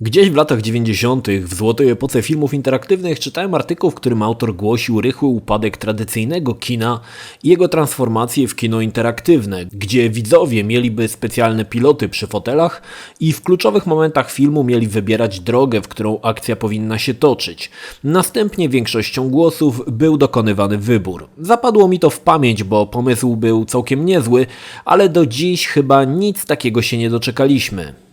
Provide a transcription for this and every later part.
Gdzieś w latach 90. w złotej epoce filmów interaktywnych czytałem artykuł, w którym autor głosił rychły upadek tradycyjnego kina i jego transformację w kino interaktywne, gdzie widzowie mieliby specjalne piloty przy fotelach i w kluczowych momentach filmu mieli wybierać drogę, w którą akcja powinna się toczyć. Następnie większością głosów był dokonywany wybór. Zapadło mi to w pamięć, bo pomysł był całkiem niezły, ale do dziś chyba nic takiego się nie doczekaliśmy.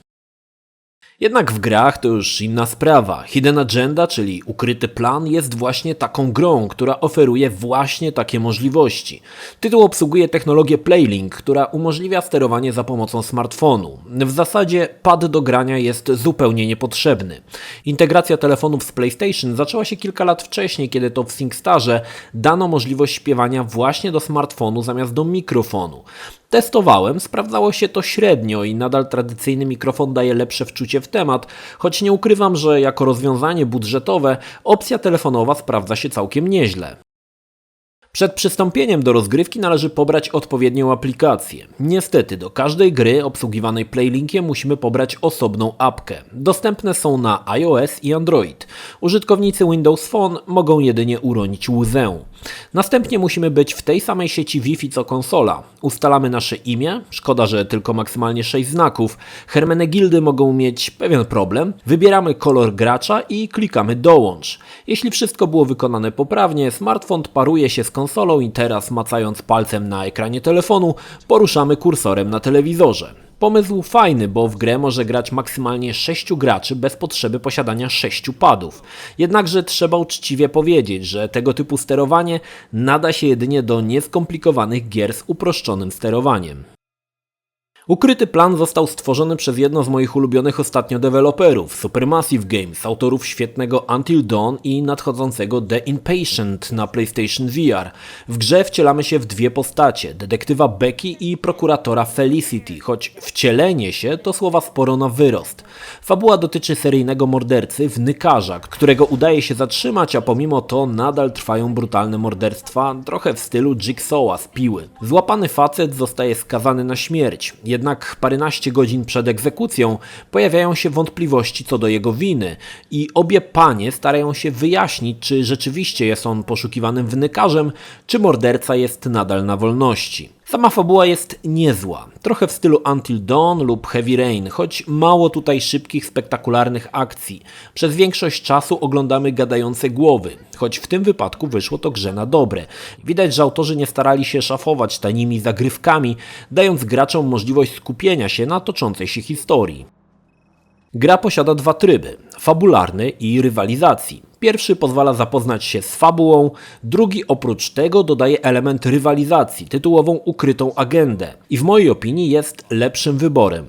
Jednak w grach to już inna sprawa. Hidden Agenda, czyli ukryty plan, jest właśnie taką grą, która oferuje właśnie takie możliwości. Tytuł obsługuje technologię Playlink, która umożliwia sterowanie za pomocą smartfonu. W zasadzie pad do grania jest zupełnie niepotrzebny. Integracja telefonów z PlayStation zaczęła się kilka lat wcześniej, kiedy to w SingStarze dano możliwość śpiewania właśnie do smartfonu zamiast do mikrofonu. Testowałem, sprawdzało się to średnio i nadal tradycyjny mikrofon daje lepsze wczucie w temat, choć nie ukrywam, że jako rozwiązanie budżetowe opcja telefonowa sprawdza się całkiem nieźle. Przed przystąpieniem do rozgrywki należy pobrać odpowiednią aplikację. Niestety do każdej gry obsługiwanej Playlinkiem musimy pobrać osobną apkę. Dostępne są na iOS i Android. Użytkownicy Windows Phone mogą jedynie uronić łzę. Następnie musimy być w tej samej sieci Wi-Fi co konsola. Ustalamy nasze imię, szkoda, że tylko maksymalnie 6 znaków. Hermenegildy mogą mieć pewien problem. Wybieramy kolor gracza i klikamy dołącz. Jeśli wszystko było wykonane poprawnie, smartfon paruje się z konsolą i teraz macając palcem na ekranie telefonu, poruszamy kursorem na telewizorze. Pomysł fajny, bo w grę może grać maksymalnie 6 graczy bez potrzeby posiadania 6 padów. Jednakże trzeba uczciwie powiedzieć, że tego typu sterowanie nada się jedynie do nieskomplikowanych gier z uproszczonym sterowaniem. Ukryty plan został stworzony przez jedno z moich ulubionych ostatnio deweloperów, Supermassive Games, autorów świetnego Until Dawn i nadchodzącego The Inpatient na PlayStation VR. W grze wcielamy się w dwie postacie, detektywa Becky i prokuratora Felicity, choć wcielenie się to słowa sporo na wyrost. Fabuła dotyczy seryjnego mordercy, wnykarza, którego udaje się zatrzymać, a pomimo to nadal trwają brutalne morderstwa, trochę w stylu Jigsawa z piły. Złapany facet zostaje skazany na śmierć. Jednak paręnaście godzin przed egzekucją pojawiają się wątpliwości co do jego winy i obie panie starają się wyjaśnić, czy rzeczywiście jest on poszukiwanym wnykarzem, czy morderca jest nadal na wolności. Sama fabuła jest niezła, trochę w stylu Until Dawn lub Heavy Rain, choć mało tutaj szybkich, spektakularnych akcji. Przez większość czasu oglądamy gadające głowy, choć w tym wypadku wyszło to grze na dobre. Widać, że autorzy nie starali się szafować tanimi zagrywkami, dając graczom możliwość skupienia się na toczącej się historii. Gra posiada dwa tryby: fabularny i rywalizacji. Pierwszy pozwala zapoznać się z fabułą, drugi oprócz tego dodaje element rywalizacji, tytułową ukrytą agendę i w mojej opinii jest lepszym wyborem.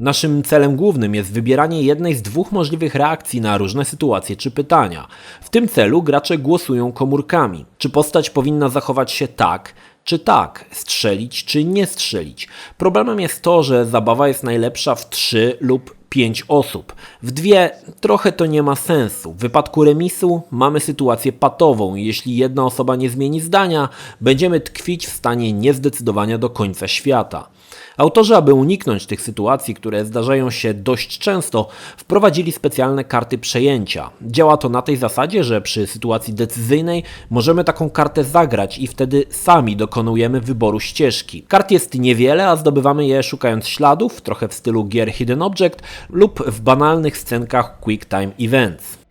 Naszym celem głównym jest wybieranie jednej z dwóch możliwych reakcji na różne sytuacje czy pytania. W tym celu gracze głosują komórkami. Czy postać powinna zachować się tak, czy tak, strzelić czy nie strzelić. Problemem jest to, że zabawa jest najlepsza w 3 lub 5 osób. W dwie trochę to nie ma sensu. W wypadku remisu mamy sytuację patową jeśli jedna osoba nie zmieni zdania, będziemy tkwić w stanie niezdecydowania do końca świata. Autorzy, aby uniknąć tych sytuacji, które zdarzają się dość często, wprowadzili specjalne karty przejęcia. Działa to na tej zasadzie, że przy sytuacji decyzyjnej możemy taką kartę zagrać i wtedy sami dokonujemy wyboru ścieżki. Kart jest niewiele, a zdobywamy je szukając śladów, trochę w stylu gier Hidden Object lub w banalnych scenkach Quick Time Events.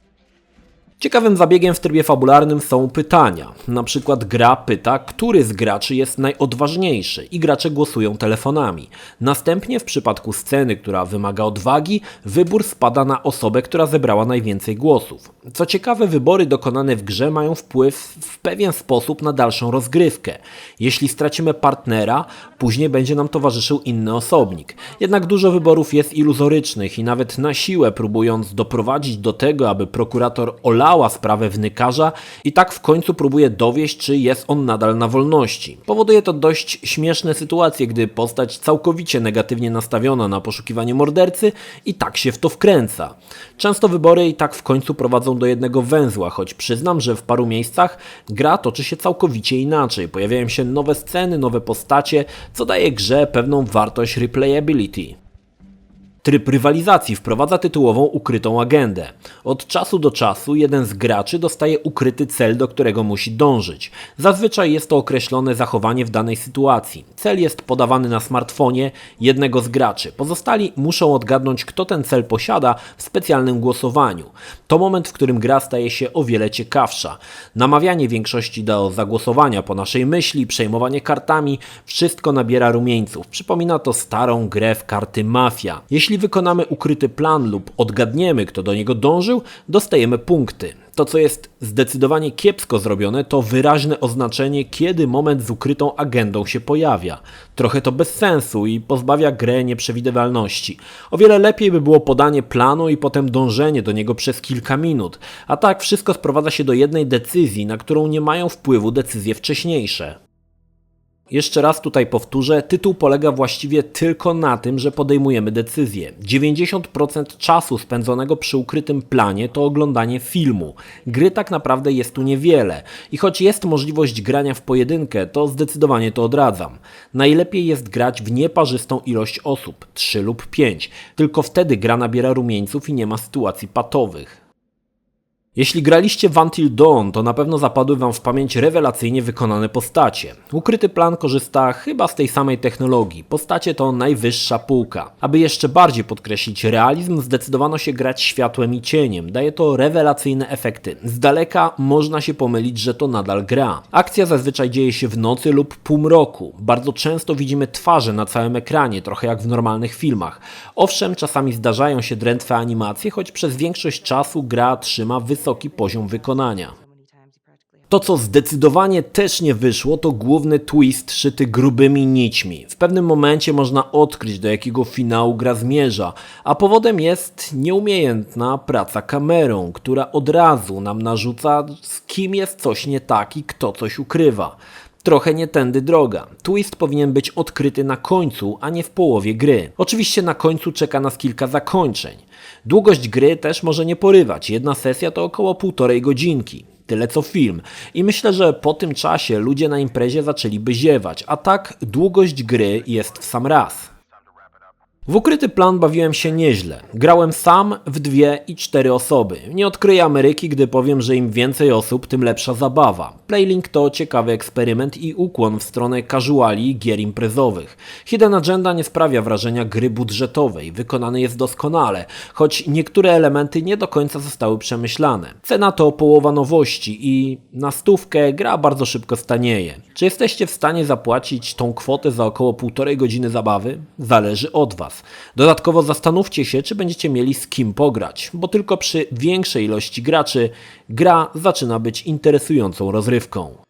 Ciekawym zabiegiem w trybie fabularnym są pytania. Na przykład gra pyta, który z graczy jest najodważniejszy i gracze głosują telefonami. Następnie w przypadku sceny, która wymaga odwagi, wybór spada na osobę, która zebrała najwięcej głosów. Co ciekawe, wybory dokonane w grze mają wpływ w pewien sposób na dalszą rozgrywkę. Jeśli stracimy partnera, później będzie nam towarzyszył inny osobnik. Jednak dużo wyborów jest iluzorycznych i nawet na siłę próbując doprowadzić do tego, aby prokurator olał olała sprawę wnykarza i tak w końcu próbuje dowieść, czy jest on nadal na wolności. Powoduje to dość śmieszne sytuacje, gdy postać całkowicie negatywnie nastawiona na poszukiwanie mordercy i tak się w to wkręca. Często wybory i tak w końcu prowadzą do jednego węzła, choć przyznam, że w paru miejscach gra toczy się całkowicie inaczej. Pojawiają się nowe sceny, nowe postacie, co daje grze pewną wartość replayability. Tryb rywalizacji wprowadza tytułową ukrytą agendę. Od czasu do czasu jeden z graczy dostaje ukryty cel, do którego musi dążyć. Zazwyczaj jest to określone zachowanie w danej sytuacji. Cel jest podawany na smartfonie jednego z graczy. Pozostali muszą odgadnąć, kto ten cel posiada w specjalnym głosowaniu. To moment, w którym gra staje się o wiele ciekawsza. Namawianie większości do zagłosowania po naszej myśli, przejmowanie kartami, wszystko nabiera rumieńców. Przypomina to starą grę w karty Mafia. Jeśli wykonamy ukryty plan lub odgadniemy, kto do niego dążył, dostajemy punkty. To, co jest zdecydowanie kiepsko zrobione, to wyraźne oznaczenie, kiedy moment z ukrytą agendą się pojawia. Trochę to bez sensu i pozbawia grę nieprzewidywalności. O wiele lepiej by było podanie planu i potem dążenie do niego przez kilka minut, a tak wszystko sprowadza się do jednej decyzji, na którą nie mają wpływu decyzje wcześniejsze. Jeszcze raz tutaj powtórzę, tytuł polega właściwie tylko na tym, że podejmujemy decyzję. 90% czasu spędzonego przy ukrytym planie to oglądanie filmu. Gry tak naprawdę jest tu niewiele i choć jest możliwość grania w pojedynkę, to zdecydowanie to odradzam. Najlepiej jest grać w nieparzystą ilość osób, 3 lub 5. Tylko wtedy gra nabiera rumieńców i nie ma sytuacji patowych. Jeśli graliście w Until Dawn, to na pewno zapadły Wam w pamięć rewelacyjnie wykonane postacie. Ukryty plan korzysta chyba z tej samej technologii. Postacie to najwyższa półka. Aby jeszcze bardziej podkreślić realizm, zdecydowano się grać światłem i cieniem. Daje to rewelacyjne efekty. Z daleka można się pomylić, że to nadal gra. Akcja zazwyczaj dzieje się w nocy lub półmroku. Bardzo często widzimy twarze na całym ekranie, trochę jak w normalnych filmach. Owszem, czasami zdarzają się drętwe animacje, choć przez większość czasu gra trzyma wysoki poziom wykonania. To, co zdecydowanie też nie wyszło, to główny twist szyty grubymi nićmi. W pewnym momencie można odkryć, do jakiego finału gra zmierza, a powodem jest nieumiejętna praca kamerą, która od razu nam narzuca, z kim jest coś nie tak i kto coś ukrywa. Trochę nie tędy droga. Twist powinien być odkryty na końcu, a nie w połowie gry. Oczywiście na końcu czeka nas kilka zakończeń. Długość gry też może nie porywać. Jedna sesja to około półtorej godzinki. Tyle co film. I myślę, że po tym czasie ludzie na imprezie zaczęliby ziewać, a tak długość gry jest w sam raz. W ukryty plan bawiłem się nieźle. Grałem sam w dwie i cztery osoby. Nie odkryję Ameryki, gdy powiem, że im więcej osób, tym lepsza zabawa. Playlink to ciekawy eksperyment i ukłon w stronę casuali gier imprezowych. Hidden Agenda nie sprawia wrażenia gry budżetowej, wykonany jest doskonale, choć niektóre elementy nie do końca zostały przemyślane. Cena to połowa nowości i na stówkę gra bardzo szybko stanieje. Czy jesteście w stanie zapłacić tą kwotę za około półtorej godziny zabawy? Zależy od Dodatkowo zastanówcie się, czy będziecie mieli z kim pograć, bo tylko przy większej ilości graczy gra zaczyna być interesującą rozrywką.